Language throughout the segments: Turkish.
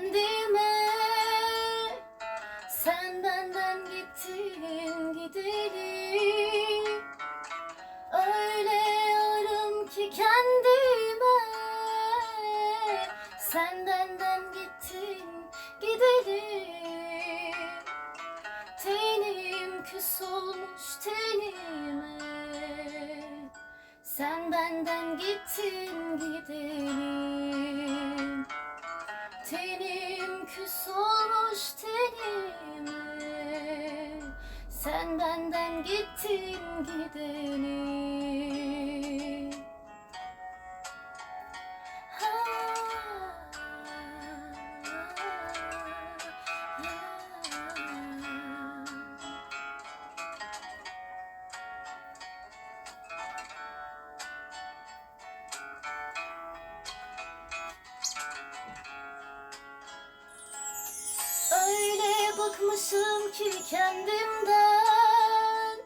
kendime Sen benden gittin gideli Öyle yarım ki kendime. Sen benden gittin gideli Tenim küs olmuş tenime. Sen benden gittin gidelim küs olmuş tenime Sen benden gittin gidelim Öyle bıkmışım ki kendimden.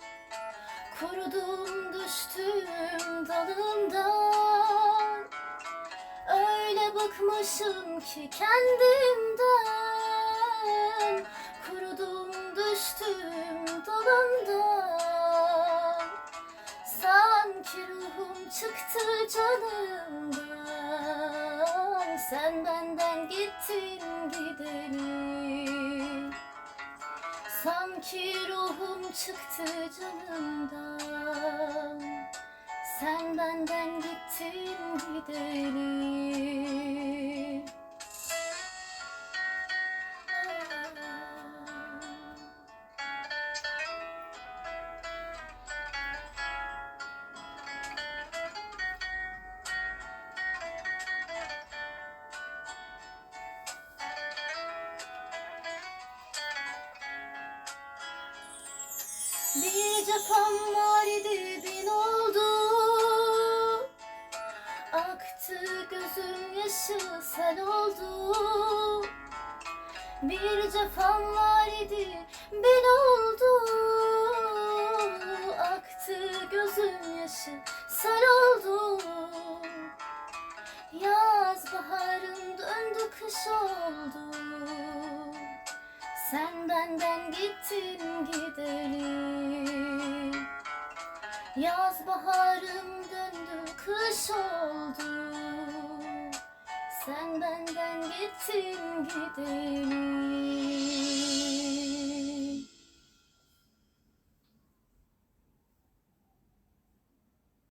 Kurudum düştüm dalımdan Öyle bıkmışım ki kendimden. Kurudum düştüm dalımdan Sanki ruhum çıktı canımdan. Sen benden gittin Sanki ruhum çıktı canımdan. Sen benden gittin gidelim Bir cefam var idi oldu. Aktı gözüm yaşı sel oldu. Bir cefam var idi oldu. Aktı gözüm yaşı sel oldu. Yaz baharım döndü kış oldu. Sen benden gittin gidelim Yaz baharım döndü kış oldu. Sen benden gittin gidelim